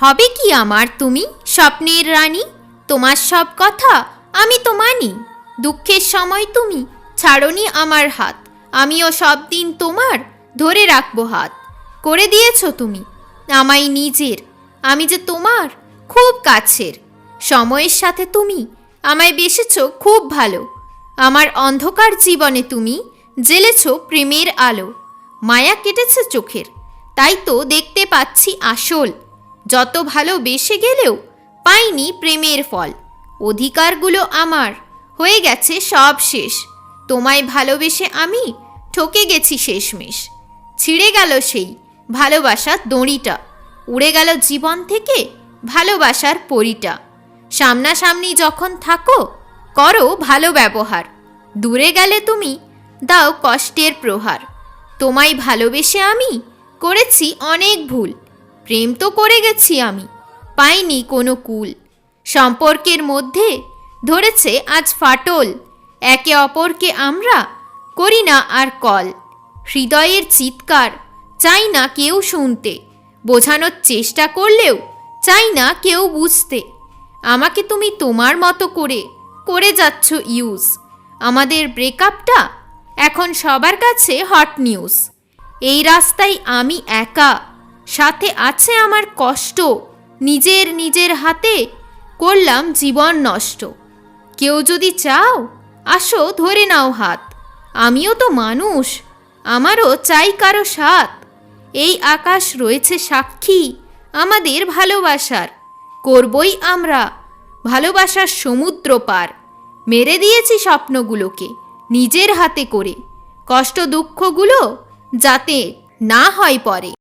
হবে কি আমার তুমি, স্বপ্নের রানী? তোমার সব কথা আমি তো মানি। দুঃখের সময় তুমি, ছাড়নি আমার হাত। আমিও সব দিন তোমার ধরে রাখব হাত। করে দিয়েছ তুমি, আমায় নিজের। আমি যে তোমার খুব কাছের। সময়ের সাথে তুমি আমায় বেসেছ খুব ভালো। আমার অন্ধকার জীবনে তুমি জেলেছ প্রেমের আলো। মায়া কেটেছে চোখের। তাই তো দেখতে পাচ্ছি আসল যত ভালো বেসে গেলেও পাইনি প্রেমের ফল। অধিকারগুলো আমার। হয়ে গেছে সব শেষ। তোমায় ভালোবেসে আমি ঠকে গেছি শেষমেশ। ছিঁড়ে গেল সেই ভালোবাসার দড়িটা। উড়ে গেল জীবন থেকে ভালোবাসার পরিটা। সামনাসামনি যখন থাকো, করো ভালো ব্যবহার। দূরে গেলে তুমি দাও কষ্টের প্রহার। তোমায় ভালোবেসে আমি করেছি অনেক ভুল। প্রেম তো করে গেছি আমি, পাইনি কোনো কুল। সম্পর্কের মধ্যে ধরেছে আজ ফাটল, একে অপরকে আমরা করি না আর কল। হৃদয়ের চিৎকার, চাই না কেউ শুনতে। বোঝানোর চেষ্টা করলেও চাই না কেউ বুঝতে। আমাকে তুমি তোমার মতো করে করে যাচ্ছ ইউজ। আমাদের ব্রেকআপটা এখন সবার কাছে হট নিউজ। এই রাস্তায় আমি একা। সাথে আছে আমার কষ্ট, নিজের নিজের হাতে করলাম জীবন নষ্ট। কেউ যদি চাও, আসো ধরে নাও হাত। আমিও তো মানুষ, আমারও চাই কারও সাথ। এই আকাশ রয়েছে সাক্ষী আমাদের ভালোবাসার। করবই আমরা ভালোবাসার সমুদ্র পার। মেরে দিয়েছি স্বপ্নগুলোকে নিজের হাতে করে। কষ্ট দুঃখগুলো যাতে না হয় পরে।